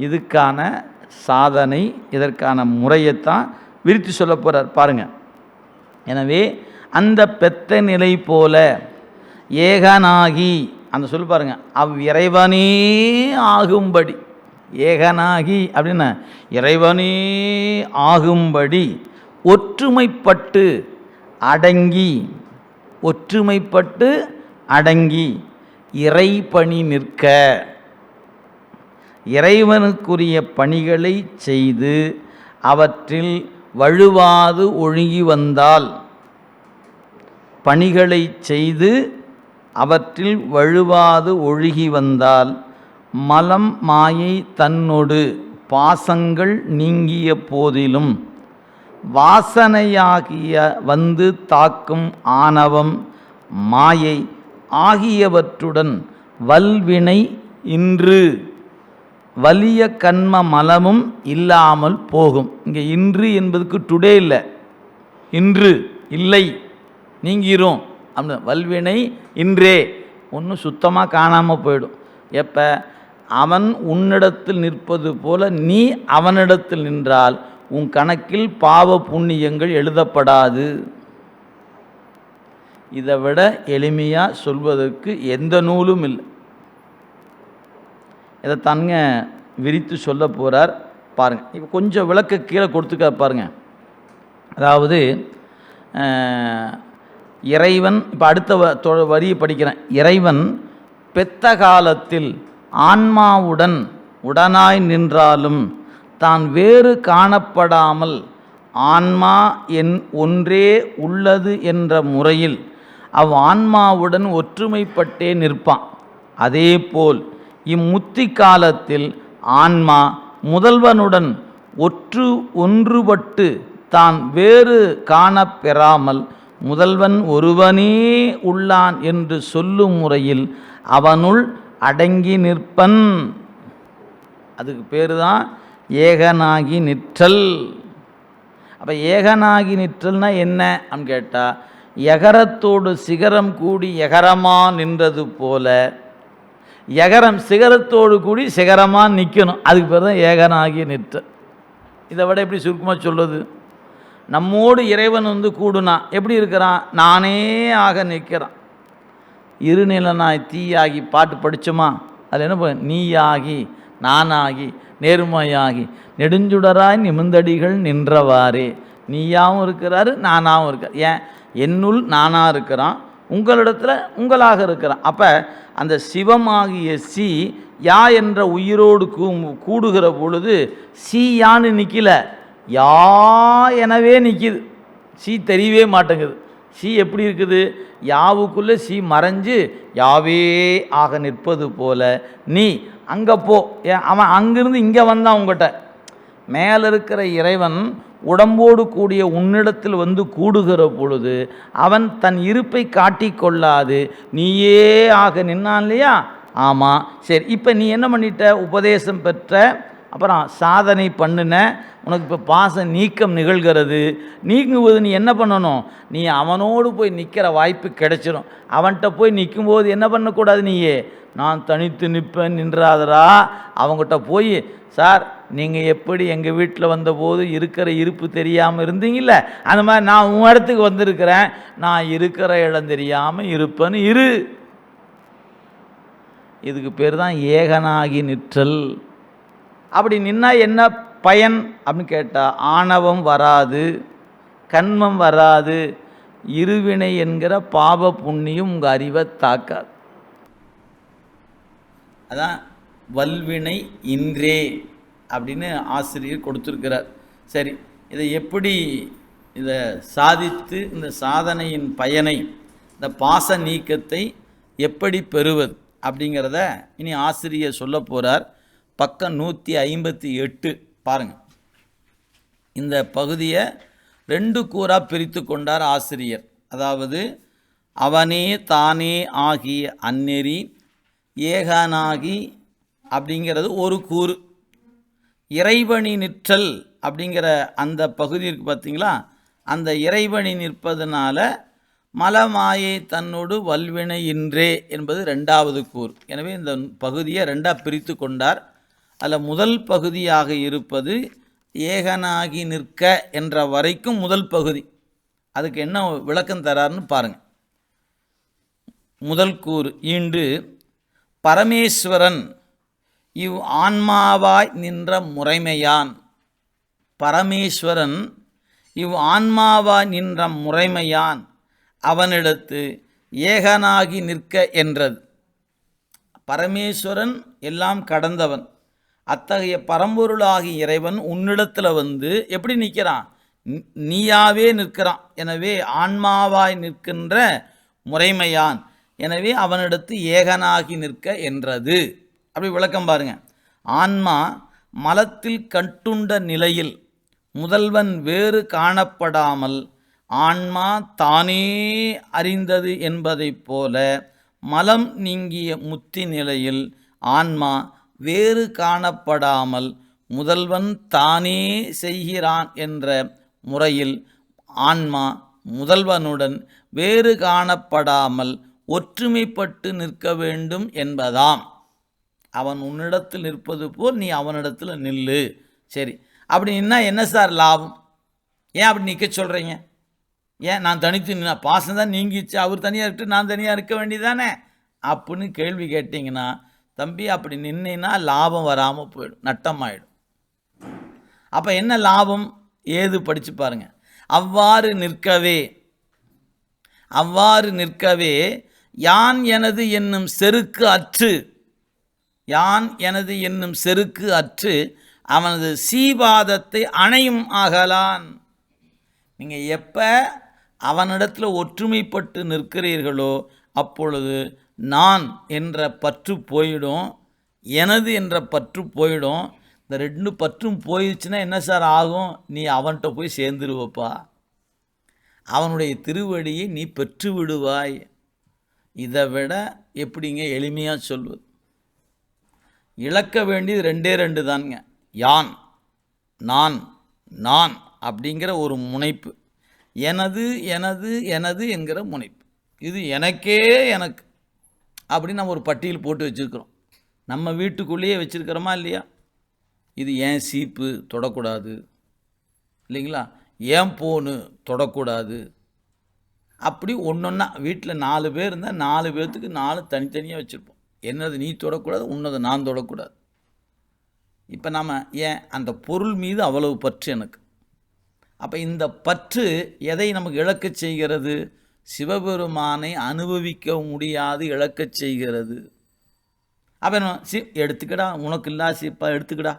இதுக்கான சாதனை இதற்கான முறையைத்தான் விரித்து சொல்ல போகிறார் பாருங்கள் எனவே அந்த பெத்த நிலை போல ஏகனாகி அந்த சொல்லு பாருங்க அவ் இறைவனே ஆகும்படி ஏகனாகி அப்படின்னா இறைவனே ஆகும்படி ஒற்றுமைப்பட்டு அடங்கி ஒற்றுமைப்பட்டு அடங்கி இறைபணி நிற்க. இறைவனுக்குரிய பணிகளை செய்து அவற்றில் வழுவாது ஒழுகி வந்தால் பணிகளை செய்து அவற்றில் வழுவாது ஒழுகி வந்தால் மலம் மாயை தன்னொடு பாசங்கள் நீங்கிய போதிலும் வாசனையாகிய வந்து தாக்கும் ஆணவம் மாயை ஆகியவற்றுடன் வல்வினை இன்று வலிய கண்ம மலமும் இல்லாமல் போகும். இங்கே இன்று என்பதுக்கு டுடே இல்லை. இன்று இல்லை. நீங்கிரும். அப்படின்னு வல்வினை இன்றே. ஒன்றும் சுத்தமாக காணாமல் போயிடும். எப்போ? அவன் உன்னிடத்தில் நிற்பது போல நீ அவனிடத்தில் நின்றால் உன் கணக்கில் பாவ புண்ணியங்கள் எழுதப்படாது. இதை விட எளிமையாக சொல்வதற்கு எந்த நூலும் இல்லை. இதை தானுங்க விரித்து சொல்ல போகிறார் பாருங்கள் இப்போ கொஞ்சம் விளக்க கீழே கொடுத்துக்க பாருங்கள் அதாவது இறைவன் இப்போ அடுத்த வ- தொ- வரியை படிக்கிறேன். இறைவன் பெத்த காலத்தில் ஆன்மாவுடன் உடனாய் நின்றாலும் தான் வேறு காணப்படாமல் ஆன்மா என் ஒன்றே உள்ளது என்ற முறையில் அவ் ஆன்மாவுடன் ஒற்றுமைப்பட்டே நிற்பான். அதேபோல் இம்முத்தி காலத்தில் ஆன்மா முதல்வனுடன் ஒற்று ஒன்றுபட்டு தான் வேறு காணப்பெறாமல் முதல்வன் ஒருவனே உள்ளான் என்று சொல்லும் முறையில் அவனுள் அடங்கி நிற்பன். அதுக்கு பேர் தான் ஏகனாகி நிற்றல். அப்போ ஏகனாகி நிற்றல்னா என்ன? அப்படின்னு கேட்டால் எகரத்தோடு சிகரம் கூடி எகரமா நின்றது போல எகரம் சிகரத்தோடு கூடி சிகரமாக நிற்கணும் அதுக்கு பேர் தான் ஏகரம் ஆகி நிற்ற. இதை விட எப்படி சுருக்கமாக சொல்லுது நம்மோடு இறைவன் வந்து கூடுனா எப்படி இருக்கிறான்? நானே ஆக நிற்கிறான். இருநிலனாய் தீயாகி பாட்டு படித்தோமா அதில் என்ன நீயாகி நானாகி நேர்மையாகி நெடுஞ்சுடராய் நிமிந்தடிகள் நின்றவாறே. நீயாவும் இருக்கிறாரு நானாகவும் இருக்க ஏன்? என்னுள் நானாக இருக்கிறான். உங்களிடத்தில் உங்களாக இருக்கிறான். அப்போ அந்த சிவமாகிய சி யா என்ற உயிரோடு கூ கூடுகிற பொழுது சி யான்னு நிற்கல யா எனவே நிற்கிது சி தெரியவே மாட்டேங்குது. சி எப்படி இருக்குது? யாவுக்குள்ளே சி மறைஞ்சு யாவே ஆக நிற்பது போல. நீ அங்கே போ. அவன் அங்கிருந்து இங்கே வந்தான் உங்கள்கிட்ட மேலே இருக்கிற இறைவன் உடம்போடு கூடிய உன்னிடத்தில் வந்து கூடுகிற பொழுது அவன் தன் இருப்பை காட்டிக்கொள்ளாது. நீயே ஆக நின்னான் இல்லையா? ஆமாம் சரி இப்போ நீ என்ன பண்ணிட்ட? உபதேசம் பெற்ற அப்புறம் சாதனை பண்ணின உனக்கு இப்போ பாச நீக்கம் நிகழ்கிறது. நீங்கும்போது நீ என்ன பண்ணணும்? நீ அவனோடு போய் நிற்கிற வாய்ப்பு கிடைச்சிடும் அவன்கிட்ட போய் நிற்கும்போது என்ன பண்ணக்கூடாது நீயே? நான் தனித்து நிற்பேன் நின்றாதரா அவங்ககிட்ட போய் சார் நீங்கள் எப்படி எங்கள் வீட்டில் வந்தபோது இருக்கிற இருப்பு தெரியாமல் இருந்தீங்கல்ல? அந்த மாதிரி நான் உன் இடத்துக்கு வந்திருக்கிறேன். நான் இருக்கிற இடம் தெரியாமல் இருப்பேன்னு இரு. இதுக்கு பேர் தான் ஏகனாகி நிற்றல். அப்படி நின்னா என்ன பயன் அப்படின்னு கேட்டால் ஆணவம் வராது கண்மம் வராது இருவினை என்கிற பாவ புண்ணியம் உங்கள் அறிவை தாக்காது. அதான் வல்வினை இன்றே அப்படின்னு ஆசிரியர் கொடுத்துருக்கிறார். சரி இதை எப்படி இதை சாதித்து இந்த சாதனையின் பயனை இந்த பாச நீக்கத்தை எப்படி பெறுவது அப்படிங்கிறத இனி ஆசிரியர் சொல்ல போகிறார் பக்கம் நூற்றி ஐம்பத்தி எட்டு பாருங்கள் இந்த பகுதியை ரெண்டு கூறாக பிரித்து கொண்டார் ஆசிரியர். அதாவது அவனே தானே ஆகிய அந்நெறி ஏகானாகி அப்படிங்கிறது ஒரு கூறு. இறைவனி நிற்றல் அப்படிங்கிற அந்த பகுதி இருக்கு பார்த்தீங்களா அந்த இறைவனி நிற்பதனால மலமாயை தன்னோடு வல்வினை இன்றே என்பது ரெண்டாவது கூறு. எனவே இந்த பகுதியை ரெண்டாக பிரித்து கொண்டார் அதில் முதல் பகுதியாக இருப்பது ஏகனாகி நிற்க என்ற வரைக்கும் முதல் பகுதி. அதுக்கு என்ன விளக்கம் தராருன்னு பாருங்கள் முதல் கூறு ஈண்டு பரமேஸ்வரன் இவ் ஆன்மாவாய் நின்ற முறைமையான். பரமேஸ்வரன் இவ் ஆன்மாவாய் நின்ற முறைமையான் அவனிடத்து ஏகனாகி நிற்க என்றது. பரமேஸ்வரன் எல்லாம் கடந்தவன். அத்தகைய பரம்பொருளாகி இறைவன் உன்னிடத்தில் வந்து எப்படி நிற்கிறான்? நீயாவே நிற்கிறான். எனவே ஆன்மாவாய் நிற்கின்ற முறைமையான். எனவே அவனிடத்து ஏகனாகி நிற்க என்றது. அப்படி விளக்கம் பாருங்க. ஆன்மா மலத்தில் கட்டுண்ட நிலையில் முதல்வன் வேறு காணப்படாமல் ஆன்மா தானே அறிந்தது என்பதைப் போல மலம் நீங்கிய முத்தி நிலையில் ஆன்மா வேறு காணப்படாமல் முதல்வன் தானே செய்கிறான் என்ற முறையில் ஆன்மா முதல்வனுடன் வேறு காணப்படாமல் ஒற்றுமைப்பட்டு நிற்க வேண்டும் என்பதாம். அவன் உன்னிடத்தில் நிற்பது போல் நீ அவனிடத்தில் நில்லு. சரி. அப்படி நின்னா என்ன சார் லாபம்? ஏன் அப்படி நிற்க சொல்கிறீங்க ஏன் நான் தனித்து நின்னா? பாசம் தான் நீங்கிச்சு. அவர் தனியாக இருக்கட்டு நான் தனியாக இருக்க வேண்டியதானே அப்படின்னு கேள்வி கேட்டிங்கன்னா தம்பி அப்படி நின்னா லாபம் வராமல் போயிடும் நட்டமாயிடும். அப்போ என்ன லாபம்? ஏது? படித்து பாருங்கள் அவ்வாறு நிற்கவே அவ்வாறு நிற்கவே யான் எனது என்னும் செருக்கு அற்று யான் எனது என்னும் செருக்கு அற்று அவனது சீவாதத்தை அணையும் ஆகலான் நீங்கள் எப்போ அவனிடத்தில் ஒற்றுமைப்பட்டு நிற்கிறீர்களோ அப்பொழுது நான் என்ற பற்று போயிடும் எனது என்ற பற்று போயிடும். இந்த ரெண்டு பற்றும் போயிடுச்சுன்னா என்ன சார் ஆகும்? நீ அவன்கிட்ட போய் சேர்ந்துருவப்பா. அவனுடைய திருவடியை நீ பெற்று விடுவாய். இதை விட எப்படிங்க எளிமையாக சொல்வது? இழக்க வேண்டியது ரெண்டே ரெண்டு தானுங்க. யான் நான் நான் அப்படிங்கிற ஒரு முனைப்பு. எனது எனது எனது என்கிற முனைப்பு. இது எனக்கே எனக்கு. அப்படின்னு நம்ம ஒரு பட்டியல் போட்டு வச்சுருக்கிறோம். நம்ம வீட்டுக்குள்ளேயே வச்சுருக்கிறோமா இல்லையா? இது ஏன் சீப்பு தொடக்கூடாது? இல்லைங்களா? ஏன் போனு தொடக்கூடாது? அப்படி ஒன்று ஒன்றா வீட்டில் நாலு பேர் இருந்தால் நாலு பேர்த்துக்கு நாலு தனித்தனியாக வச்சுருப்போம். என்னது நீ தொடக்கூடாது உன்னதை நான் தொடக்கூடாது. இப்போ நாம் ஏன் அந்த பொருள் மீது அவ்வளவு பற்று எனக்கு? அப்போ இந்த பற்று எதை நமக்கு இழக்க செய்கிறது? சிவபெருமானை அனுபவிக்க முடியாது இழக்கச் செய்கிறது. அப்போ சி எடுத்துக்கடா உனக்கு இல்லா சிப்பா எடுத்துக்கடா.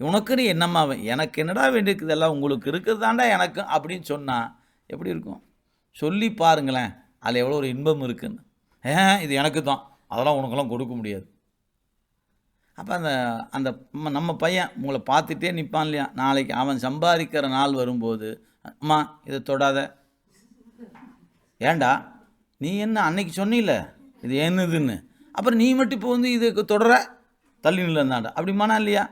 உனக்குன்னு என்னம்மா அவன் எனக்கு என்னடா வேண்டியிருக்குது? எல்லாம் உங்களுக்கு இருக்குதாண்டா எனக்கு அப்படின்னு சொன்னால் எப்படி இருக்கும்? சொல்லி பாருங்களேன் அதில் எவ்வளோ ஒரு இன்பம் இருக்குன்னு. ஏன் இது எனக்கு தான் அதெல்லாம் உனக்கெல்லாம் கொடுக்க முடியாது. அப்போ அந்த அந்த நம்ம பையன் உங்களை பார்த்துட்டே நிற்பான் இல்லையா? நாளைக்கு அவன் சம்பாதிக்கிற நாள் வரும்போது அம்மா இதை தொடாத. ஏன்டா நீ என்ன அன்னைக்கு சொன்னில்ல இது என்னதுன்னு? அப்புறம் நீ மட்டும் இப்போ வந்து இதுக்கு தொடர? தள்ளி நில்லாண்டா அப்படிமானா இல்லையா?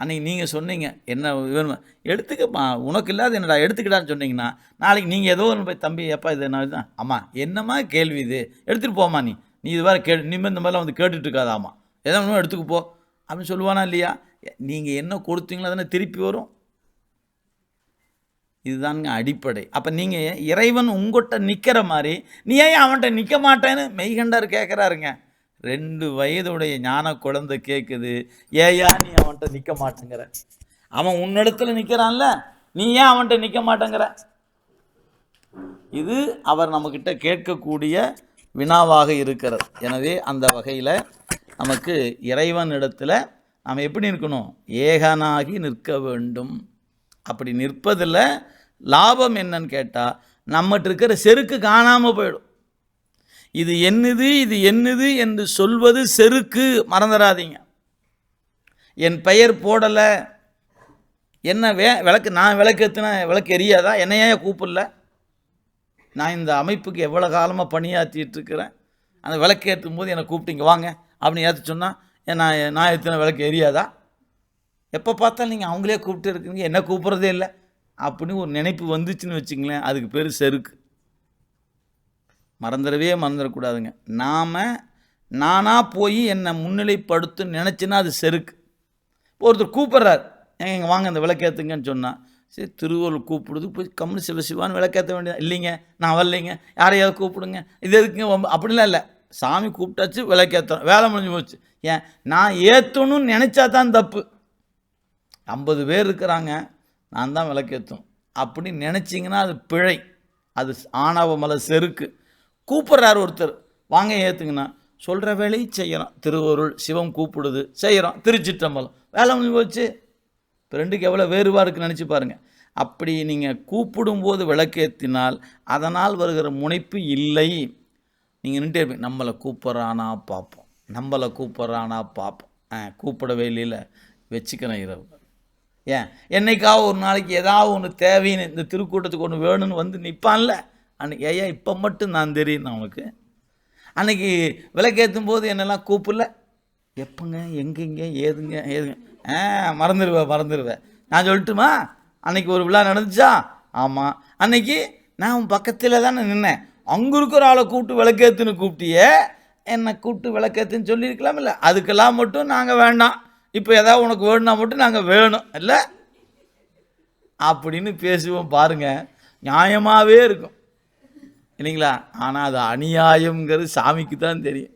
அன்னைக்கு நீங்கள் சொன்னீங்க. என்ன வேணுமா? எடுத்துக்கப்பா. உனக்கு இல்லாத என்னடா? எடுத்துக்கிடான்னு சொன்னீங்கன்னா நாளைக்கு நீங்கள் ஏதோ ஒன்று போய் தம்பி எப்பா இது என்ன தான் அம்மா என்னம்மா கேள்வி இது? எடுத்துகிட்டு போமா நீ. நீ இது வேறு கே நிம்ம இந்த மாதிரிலாம் வந்து கேட்டுட்ருக்காதாம்மா எதோ ஒன்றும் எடுத்துக்கு போ அப்படின்னு சொல்லுவானா இல்லையா? நீங்கள் என்ன கொடுத்தீங்களோ தானே திருப்பி வரும். இதுதாங்க அடிப்படை. அப்போ நீங்கள் இறைவன் உங்கள்கிட்ட நிற்கிற மாதிரி நீ ஏன் அவன்கிட்ட நிற்க மாட்டேன்னு? மெய்கண்டார் கேட்குறாருங்க ரெண்டு வயதுடைய ஞான குழந்தை கேட்குது ஏயா நீ அவன்கிட்ட நிற்க மாட்டேங்கிற? அவன் உன்னிடத்துல நிற்கிறான்ல நீ ஏன் அவன்கிட்ட நிற்க மாட்டேங்கிற? இது அவர் நம்மக்கிட்ட கேட்கக்கூடிய வினாவாக இருக்கிறது. எனவே அந்த வகையில் நமக்கு இறைவன் இடத்துல நாம் எப்படி இருக்கணும்? ஏகனாகி நிற்க வேண்டும். அப்படி நிற்பதில் லாபம் என்னன்னு கேட்டால் நம்மகிட்ட இருக்கிற செருக்கு காணாமல் போயிடும். இது என்னது இது என்னது என்று சொல்வது செருக்கு மறந்துடாதீங்க என் பெயர் போடலை. என்ன வே விளக்கு நான் விளக்கு ஏற்றின விளக்கு எரியாதா? என்னையே கூப்பிடல? நான் இந்த அமைப்புக்கு எவ்வளோ காலமாக பணியாற்றிட்டு இருக்கிறேன்? அந்த விளக்கு ஏற்றும் போது என்னை கூப்பிட்டீங்க வாங்க அப்படின்னு ஏற்ற சொன்னால் நான் நான் ஏற்றின விளக்கு எரியாதா? எப்போ பார்த்தாலும் நீங்கள் அவங்களே கூப்பிட்டு இருக்கீங்க. என்ன கூப்பிட்றதே இல்லை. அப்படின்னு ஒரு நினைப்பு வந்துச்சுன்னு வச்சுங்களேன் அதுக்கு பேர் செருக்கு. மறந்துடவே மறந்துடக்கூடாதுங்க. நாம் நானாக போய் என்னை முன்னிலைப்படுத்து நினச்சின்னா அது செருக்கு. ஒருத்தர் கூப்பிட்றாரு. ஏங்க இங்கே வாங்க இந்த விளக்கேற்றுங்கன்னு சொன்னால் சரி திருவள்ளுவர் கூப்பிடுது. போய் கம்னு சிவ சிவான்னு விளக்கேற்ற வேண்டியது? இல்லைங்க நான் வரலைங்க. யாரையாவது கூப்பிடுங்க. இது எதுக்குங்க? அப்படிலாம் இல்லை. சாமி கூப்பிட்டாச்சு விளக்கேற்றணும் வேலை முடிஞ்சு போச்சு. ஏன்? நான் ஏற்றணும்னு நினச்சா தான் தப்பு. ஐம்பது பேர் இருக்கிறாங்க நான் தான் விளக்கேற்றும். அப்படின்னு நினச்சிங்கன்னா அது பிழை. அது ஆணவ மலை செருக்கு. கூப்பிட்றாரு ஒருத்தர். வாங்க ஏற்றுங்கண்ணா சொல்கிற வேலையை செய்கிறோம் திருவருள் சிவம் கூப்பிடுது. செய்கிறோம் திருச்சிற்றம்பலம். வேலை முடிஞ்சு போச்சு. இப்போ ரெண்டுக்கு எவ்வளோ வேறுபாடு இருக்குன்னு நினச்சி பாருங்கள் அப்படி நீங்கள் கூப்பிடும்போது விளக்கேற்றினால் அதனால் வருகிற முனைப்பு இல்லை. நீங்கள் நின்றுட்டே இருப்பீங்க. நம்மளை கூப்பிட்றானா பார்ப்போம். நம்மளை கூப்பிட்றானா பார்ப்போம். ஆ கூப்பிடவே இல்லைல்ல. வச்சுக்கிறேன் இரவு. ஏன்? என்னைக்காவது ஒரு நாளைக்கு ஏதாவது ஒன்று தேவைன்னு இந்த திருக்கூட்டத்துக்கு ஒன்று வேணும்னு வந்து நிற்பான்ல அன்னைக்கு ஐயா இப்போ மட்டும் நான் தெரியும் அவனுக்கு. அன்னைக்கு விளக்கேற்றும் போது என்னெல்லாம் கூப்பிடல? எப்போங்க எங்கெங்க ஏதுங்க ஏதுங்க? ஆ மறந்துடுவேன் மறந்துடுவேன் நான் சொல்லட்டுமா? அன்னைக்கு ஒரு விழா நடந்துச்சா? ஆமாம் அன்னைக்கு நான் உன் பக்கத்தில் தானே நின்னேன். அங்கே இருக்கிற ஆளை கூப்பிட்டு விளக்கேத்துன்னு கூப்பிட்டியே என்னை கூப்பிட்டு விளக்கேத்துன்னு சொல்லியிருக்கலாமில்ல அதுக்கெல்லாம் மட்டும் நாங்கள் வேண்டாம். இப்போ ஏதாவது உனக்கு வேணும்னா மட்டும் நாங்கள் வேணும். இல்லை? அப்படின்னு பேசுவோம் பாருங்கள் நியாயமாகவே இருக்கும். இல்லைங்களா? ஆனால் அது அநியாயங்கிறது சாமிக்கு தான் தெரியும்.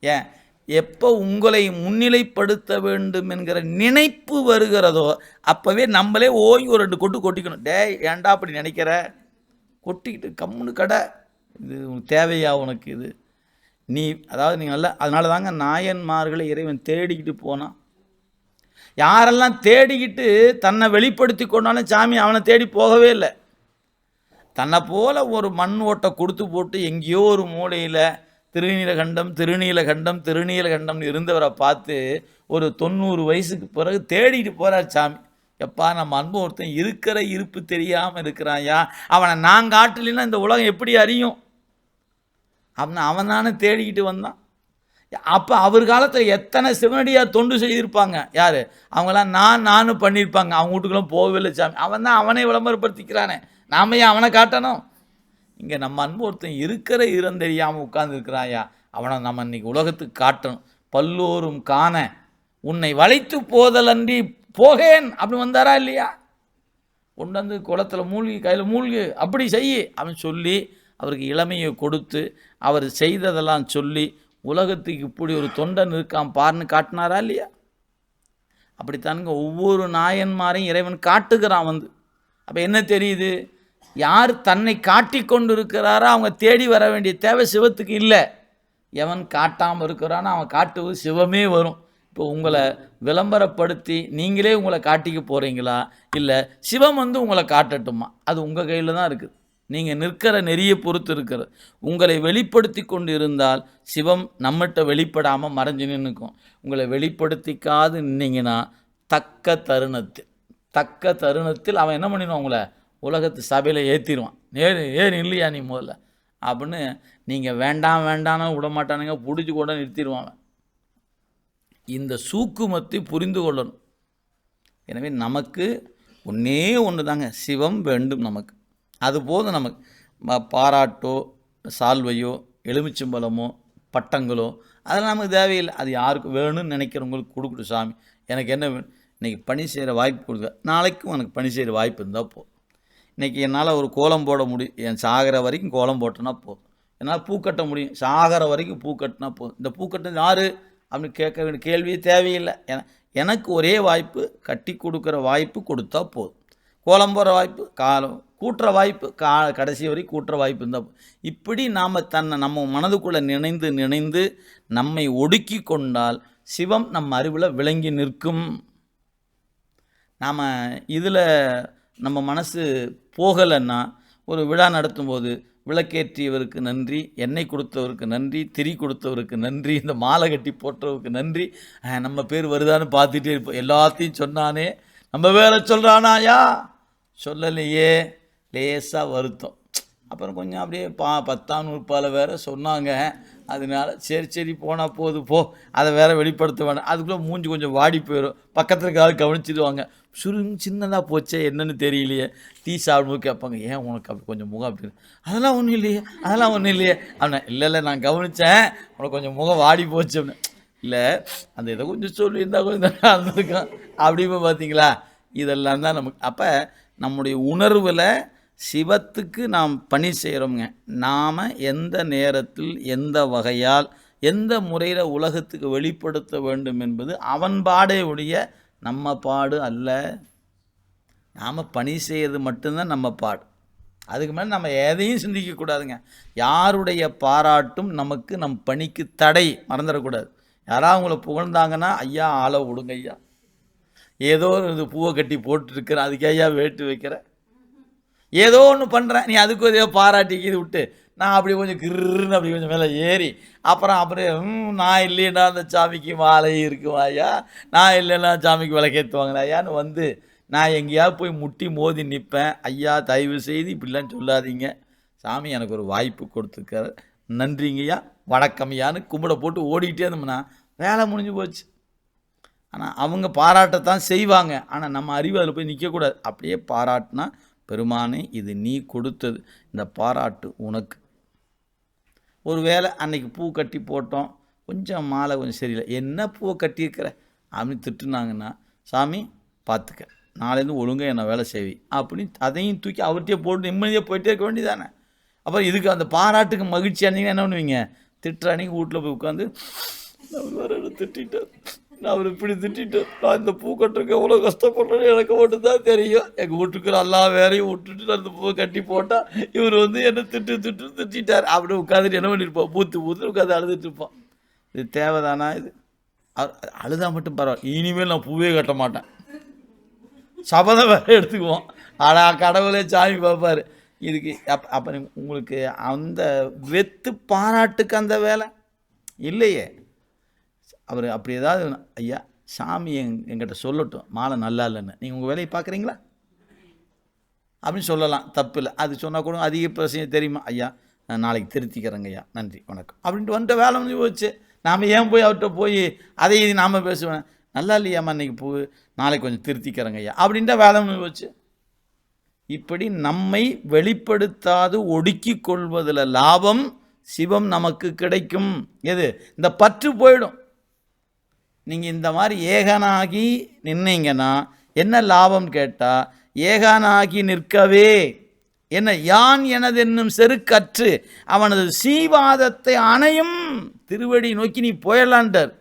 ஏன்? எப்போ உங்களை முன்னிலைப்படுத்த வேண்டும் என்கிற நினைப்பு வருகிறதோ அப்போவே நம்மளே ஓய்வு ஒரு ரெண்டு கொட்டு கொட்டிக்கணும். டேய் ஏன்டா அப்படி நினைக்கிற? கொட்டிக்கிட்டு கம்முன்னு கடை. இது தேவையா உனக்கு இது? நீ அதாவது நீங்கள் நல்ல அதனால தாங்க நாயன்மார்களை இறைவன் தேடிக்கிட்டு போனான் யாரெல்லாம் தேடிக்கிட்டு தன்னை வெளிப்படுத்தி கொண்டாலும் சாமி அவனை தேடி போகவே இல்லை. தன்னை போல ஒரு மண் ஓட்டை கொடுத்து போட்டு எங்கேயோ ஒரு மூலையில் திருநீலகண்டம் திருநீலகண்டம் திருநீலகண்டம்னு இருந்தவரை பார்த்து ஒரு தொண்ணூறு வயசுக்கு பிறகு தேடிட்டு போகிறார் சாமி. எப்பா நம்ம அன்பு ஒருத்தன் இருக்கிற இருப்பு தெரியாமல் இருக்கிறாயா அவனை நான் காட்டலைன்னா இந்த உலகம் எப்படி அறியும்? அவனை அவன் தானே தேடிக்கிட்டு வந்தான். அப்போ அவர் காலத்தில் எத்தனை சிவனடியாக தொண்டு செய்திருப்பாங்க? யார்? அவங்களாம் நான் நானும் பண்ணியிருப்பாங்க. அவங்க வீட்டுக்கெல்லாம் போகவே இல்லை சாமி. அவன் தான் அவனை விளம்பரப்படுத்திக்கிறானே. நாம ஏன் அவனை காட்டணும்? இங்கே நம்ம அன்பு ஒருத்தன் இருக்கிற இரம் தெரியாமல் உட்கார்ந்துருக்கிறாயா? அவனை நம்ம இன்றைக்கி உலகத்துக்கு காட்டணும். பல்லோரும் காண உன்னை வளைத்து போதலன்றி போகேன். அப்படி வந்தாரா இல்லையா? கொண்டு வந்து குளத்துல மூழ்கி கையில் மூழ்கு. அப்படி செய் அப்படின்னு சொல்லி அவருக்கு இளமையை கொடுத்து அவர் செய்ததெல்லாம் சொல்லி உலகத்துக்கு இப்படி ஒரு தொண்டன் இருக்கான் பாருன்னு காட்டினாரா இல்லையா? அப்படித்தானுங்க ஒவ்வொரு நாயன்மாரையும் இறைவன் காட்டுகிறான் வந்து. அப்போ என்ன தெரியுது? யார் தன்னை காட்டி கொண்டு இருக்கிறாரோ அவங்க தேடி வர வேண்டிய தேவை சிவத்துக்கு இல்லை. எவன் காட்டாமல் இருக்கிறானோ அவன் காட்டுவது சிவமே வரும். இப்போ உங்களை விளம்பரப்படுத்தி நீங்களே உங்களை காட்டிக்க போகிறீங்களா இல்லை சிவம் வந்து உங்களை காட்டட்டுமா? அது உங்கள் கையில் தான் இருக்குது. நீங்கள் நிற்கிற நெறியை பொறுத்து இருக்கிறது. உங்களை வெளிப்படுத்தி கொண்டு இருந்தால் சிவம் நம்மகிட்ட வெளிப்படாமல் மறைஞ்சு நின்றுக்கும் உங்களை வெளிப்படுத்திக்காது நின்னீங்கன்னா தக்க தருணத்தில் தக்க தருணத்தில் அவன் என்ன பண்ணிடுவான் உங்களை? உலகத்து சபையில் ஏற்றிடுவான் ஏறு ஏறு இல்லையா நீ முதல்ல? அப்படின்னு நீங்கள் வேண்டாம் வேண்டாம்னு விட மாட்டானுங்க. பிடிச்சி கூட நிறுத்திடுவான் இந்த சூக்குமத்தை புரிந்து கொள்ளணும். எனவே நமக்கு ஒன்றே ஒன்று தாங்க சிவம் வேண்டும் நமக்கு. அது போதும் நமக்கு பாராட்டோ சால்வையோ எலுமிச்சம்பழமோ பட்டங்களோ அதெல்லாம் நமக்கு தேவையில்லை. அது யாருக்கு வேணும்னு நினைக்கிறவங்களுக்கு கொடுக்கட்டும் சாமி. எனக்கு என்ன வேணும்? இன்றைக்கி பணி செய்கிற வாய்ப்பு கொடுக்க நாளைக்கும் எனக்கு பணி செய்கிற வாய்ப்பு இருந்தால் போதும். இன்றைக்கி என்னால் ஒரு கோலம் போட முடியும் என் சாகிற வரைக்கும் கோலம் போட்டோன்னா போதும். என்னால் பூ கட்ட முடியும். சாகிற வரைக்கும் பூ கட்டினா போதும். இந்த பூ கட்டினது யார்? அப்படின்னு கேட்க வேண்டிய கேள்வியே தேவையில்லை. என- எனக்கு ஒரே வாய்ப்பு கட்டி கொடுக்குற வாய்ப்பு கொடுத்தா போதும். கோலம் போகிற வாய்ப்பு காலம் கூட்டுற வாய்ப்பு கா கடைசி வரைக்கும் கூட்டுற வாய்ப்பு இருந்தால் இப்படி நாம் தன்னை நம்ம மனதுக்குள்ளே நினைந்து நினைந்து நம்மை ஒடுக்கி கொண்டால் சிவம் நம் அறிவில் விளங்கி நிற்கும். நாம் இதில் நம்ம மனசு போகலைன்னா ஒரு விழா நடத்தும்போது விளக்கேற்றியவருக்கு நன்றி எண்ணெய் கொடுத்தவருக்கு நன்றி திரி கொடுத்தவருக்கு நன்றி இந்த மாலை கட்டி போட்டவருக்கு நன்றி. நம்ம பேர் வருதான்னு பார்த்துட்டே இருப்போம். எல்லாத்தையும் சொன்னானே நம்ம வேற சொல்கிறானாயா சொல்லலையே லேசாக வருத்தம். அப்புறம் கொஞ்சம் அப்படியே பா பத்தாம் நூற்பால் வேறு சொன்னாங்க. அதனால சரி சரி போனால் போது போ. அதை வேறு வெளிப்படுத்த வேணாம். அதுக்குள்ளே மூஞ்சி கொஞ்சம் வாடி போயிடும் பக்கத்தில் இருக்காது கவனிச்சிடுவாங்க. சுருங்க சின்னதாக போச்சே என்னன்னு தெரியலையே. டீ சாப்பிடும்போது கேட்பாங்க ஏன் உனக்கு அப்படி கொஞ்சம் முகம் அப்படின்னு அதெல்லாம் ஒன்றும் இல்லையே அதெல்லாம் ஒன்றும் இல்லையே. அப்படின்னா இல்லை இல்லை நான் கவனித்தேன் உனக்கு கொஞ்சம் முகம் வாடி போச்சு. அப்படின்னு இல்லை அந்த இதை கொஞ்சம் சொல்லியிருந்தா கொஞ்சம் நல்லா அப்படின்னு பார்த்தீங்களா இதெல்லாம் தான் நமக்கு அப்போ நம்முடைய உணர்வில் சிவத்துக்கு நாம் பணி செய்கிறோங்க நாம் எந்த நேரத்தில் எந்த வகையால் எந்த முறையில் உலகத்துக்கு வெளிப்படுத்த வேண்டும் என்பது அவன் பாடே ஒழிய நம்ம பாடு அல்ல. நாம் பணி செய்கிறது மட்டும்தான் நம்ம பாடு. அதுக்கு மேலே நம்ம எதையும் சிந்திக்கக்கூடாதுங்க யாருடைய பாராட்டும் நமக்கு நம் பணிக்கு தடை. மறந்துடக்கூடாது. யாராவது அவங்கள புகழ்ந்தாங்கன்னா ஐயா ஆளை விடுங்க ஐயா. ஏதோ இது பூவை கட்டி போட்டுருக்குற அதுக்கு ஐயா வேட்டு வைக்கிற? ஏதோ ஒன்று பண்ணுறேன் நீ அதுக்கு ஏதோ பாராட்டிக்கிது விட்டு. நான் அப்படி கொஞ்சம் கிருன்னு அப்படி கொஞ்சம் மேலே ஏறி அப்புறம் அப்படியே நான் இல்லைன்னா அந்த சாமிக்கு மாலை இருக்குமா ஐயா நான் இல்லைன்னா சாமிக்கு விளக்கேற்றுவாங்களா ஐயான்னு வந்து நான் எங்கேயாவது போய் முட்டி மோதி நிற்பேன் ஐயா தயவு செய்து இப்படிலாம் சொல்லாதீங்க. சாமி எனக்கு ஒரு வாய்ப்பு கொடுத்துருக்காரு. நன்றிங்கய்யா வணக்கம் ஐயான்னு கும்பிட போட்டு ஓடிக்கிட்டே இருந்தோம்னா வேலை முடிஞ்சு போச்சு. ஆனால் அவங்க பாராட்டத்தான் செய்வாங்க. ஆனால் நம்ம அறிவு அதில் போய் நிற்கக்கூடாது அப்படியே பாராட்டினா பெருமானே இது நீ கொடுத்தது. இந்த பாராட்டு உனக்கு. ஒரு வேளை அன்னைக்கு பூ கட்டி போட்டோம். கொஞ்சம் மாலை கொஞ்சம் சரியில்லை. என்ன பூவை கட்டியிருக்கிற? அப்படின்னு திட்டுனாங்கன்னா சாமி பார்த்துக்க. நாளையிலேருந்து ஒழுங்காக என்ன வேலை செய்வி. அப்படின்னு அதையும் தூக்கி அவர்கிட்டயே போட்டு நிம்மதியாக போயிட்டே இருக்க வேண்டியதானே அப்புறம் இதுக்கு அந்த பாராட்டுக்கு மகிழ்ச்சி அன்றைக்கி என்ன பண்ணுவீங்க? திட்டுற அன்னைக்கு வீட்டில் போய் உட்காந்து அவர் திட்டார் நான் அவர் இப்படி திட்டிட்டு நான் இந்த பூ கட்டுறதுக்கு எவ்வளோ கஷ்டப்படுறேன்னு எனக்கு மட்டும்தான் தெரியும். எங்கள் வீட்டுக்கு எல்லா வேலையும் விட்டுட்டு நான் இந்த பூவை கட்டி போட்டால் இவர் வந்து என்ன திட்டு திட்டு திட்டார் அப்படி உட்காந்துட்டு என்ன பண்ணியிருப்பான் பூத்து பூத்து உட்காந்து அழுதுட்டு இருப்பான். இது தேவைதானா இது? அழுதா மட்டும் பரவாயில்ல. இனிமேல் நான் பூவே கட்ட மாட்டேன். சபதம் வேறு எடுத்துக்குவோம் ஆனால் கடவுளே சாமி பார்ப்பார். இதுக்கு அப் அப்போ உங்களுக்கு அந்த வெத்து பாராட்டுக்கு அந்த வேலை? இல்லையே. அவர் அப்படி ஏதாவது ஐயா சாமி எங் எங்கிட்ட சொல்லட்டும் மாலை நல்லா இல்லைன்னு. நீங்கள் உங்கள் வேலையை பார்க்குறீங்களா? அப்படின்னு சொல்லலாம் தப்பு இல்லை. அது சொன்னால் கூட அதிக பிரச்சனை தெரியுமா? ஐயா நான் நாளைக்கு திருத்திக்கிறேங்க ஐயா. நன்றி வணக்கம். அப்படின்ட்டு வந்துட்டு வேலை முடிஞ்சு போச்சு. நாம் ஏன் போய் அவர்கிட்ட போய் அதை இது நாம் பேசுவேன் நல்லா இல்லையாம்மா இன்னைக்கு போ நாளைக்கு கொஞ்சம் திருத்திக்கிறேங்க ஐயா. அப்படின்ட்டு வேலை முடிஞ்சு போச்சு. இப்படி நம்மை வெளிப்படுத்தாது ஒடுக்கி கொள்வதில் லாபம் சிவம் நமக்கு கிடைக்கும். எது? இந்த பற்று போயிடும். நீங்கள் இந்த மாதிரி ஏகனாகி நின்னீங்கன்னா என்ன லாபம் கேட்டால் ஏகனாகி நிற்கவே. என்ன யான் எனதென்னும் செருக்கற்று அவனது சீவாதத்தை அணையும். திருவடி நோக்கி நீ போயலாண்டர்